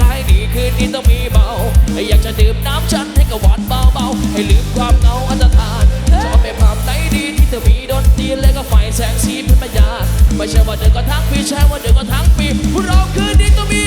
ตายดีคืนนี้ต้องมีเบา อยากจะดื่มน้ำฉันให้กระหวานเบาเบาให้ลืมความเหงาอันตรธานชอบไปภาพไหนดีที่เธอมีดนตรีและก็ไฟแสงสีเป็นประหยาดไม่ใช่ว่าเดินก็ทั้งปีใช่ว่าเดินก็ทั้งปีเราคืนนี้ต้องมี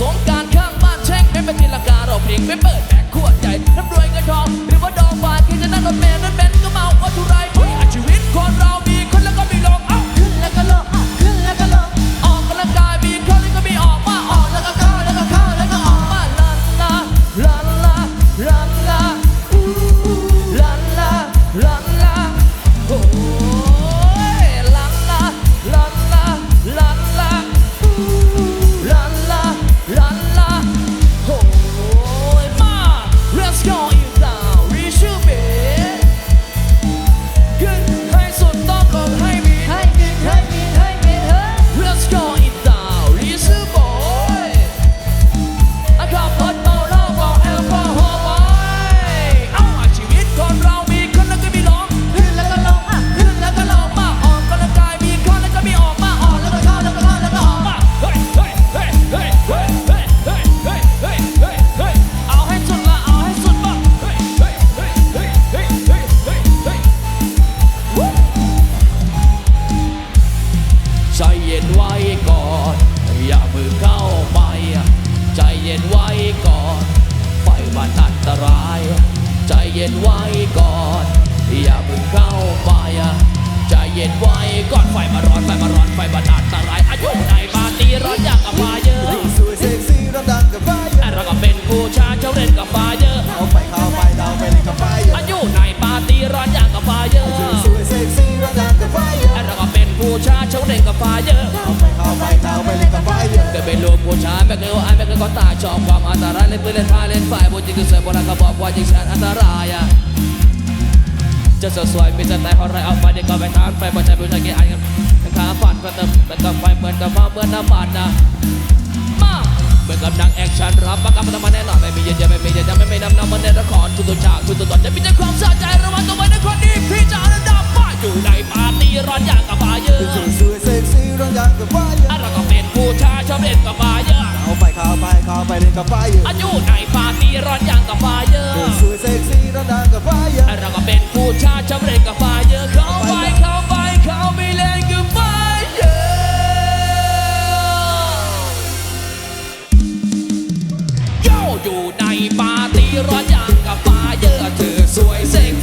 สงการข้างบ้านแช่งไม่เป็นทีละการเราเพลงไปเปิด ก็ตายชอบความอันตรายเล่นปืนเล่นพายเล่นไฟบุญจิงคือสวยโบราณก็บอกว่าจริงแสนอันตรายอะจะสวยมีสไตล์ของไรเอาไปเด็กก็ไปทานไปบนใจบุญายกินอันกันข้าฝันกระเติมเป็นต้อไฟเหมือนกับฟ้าเหมือนน้ำมันนะมาเหมือนกับนางแอคชั่นรับประกันมันมาแน่นอนไม่มีเย็นๆไม่มีเย็นๆไม่ไม่นำนำมันในละครทุกตัวฉากทุกตัวตอนจะมีแต่ความสะใจระวังตัวไว้ในคนดีพี่จ๋าระดับฟ้าอยู่ในปาร์ตี้ร้อนอย่างกับมาเยอะสวยเซ็กซี่ร้อนอย่างกับมาเยอะเราก็เป็นผู้ชายชอบเล่นกับมาเยอะ เขาไปข้าไปข้าไปเล่นกับไฟออายุในปาร์ตี้ร้อนอย่างกับไฟเยอะสวยเซ็กซี่ร้อนดังกับไฟเยอะเราก็เป็นผู้ชายชำเร็งกับไฟเยอะเข้าไปเข้าไปเข้าไปเล่นกับไฟเยอะโยอยู่ในปาร์ตี้ร้อนอย่างกับไฟเยอะเธอสวยเซ็ก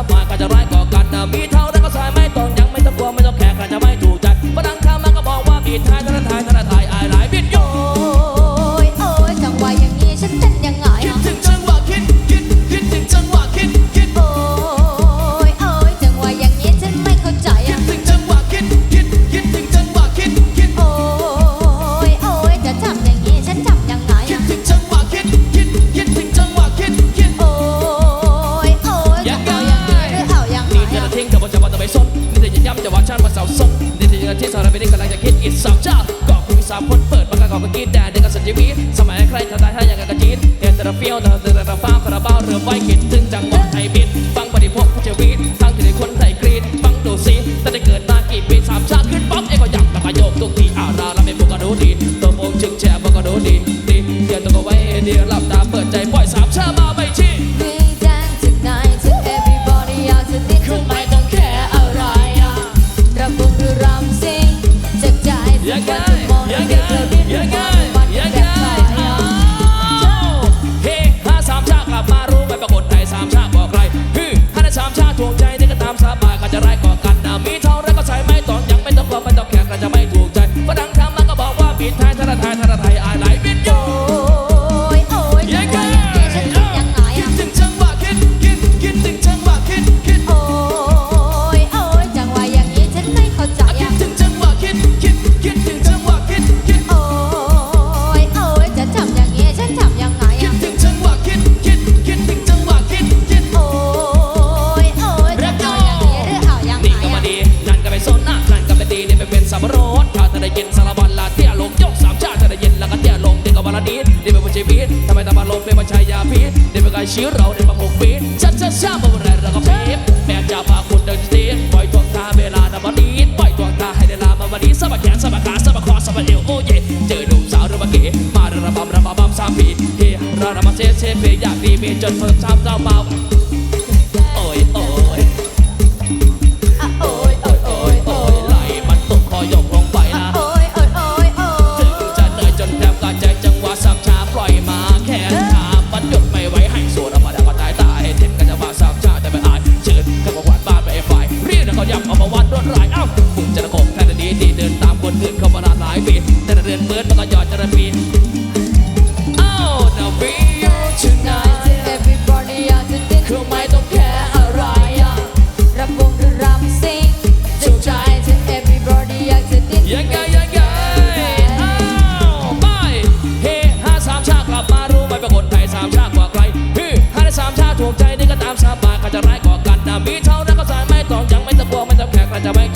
i'm going to Papa, Đi. ีวิตทำไมตาบาลมเป็นปัชายาพิษเดินไปไกลชี้เราเดินมาหกปีชัดชัดช้ามาวันแรกเราก็พีบแม่จะพาคุณเดินจีนปล่อยดวงตาเวลาดับวันนี้ปล่อยดวงตาให้เวลามาบันนี้สะบัดแขนสะบัดขาสะบัดคอสะบัดเอวโอ้เย่เจอหนุ่มสาวระบเก๋มาระบำระบำสามปีเฮระระมาเซเซเพอยากดีมีจนเพิ่มช้ำเจ้าเบา ถ้มีเท่านั้นก็สารไม่ต้องยังไม่ต้องกลัวไม่ต้องแขกเราจะไม่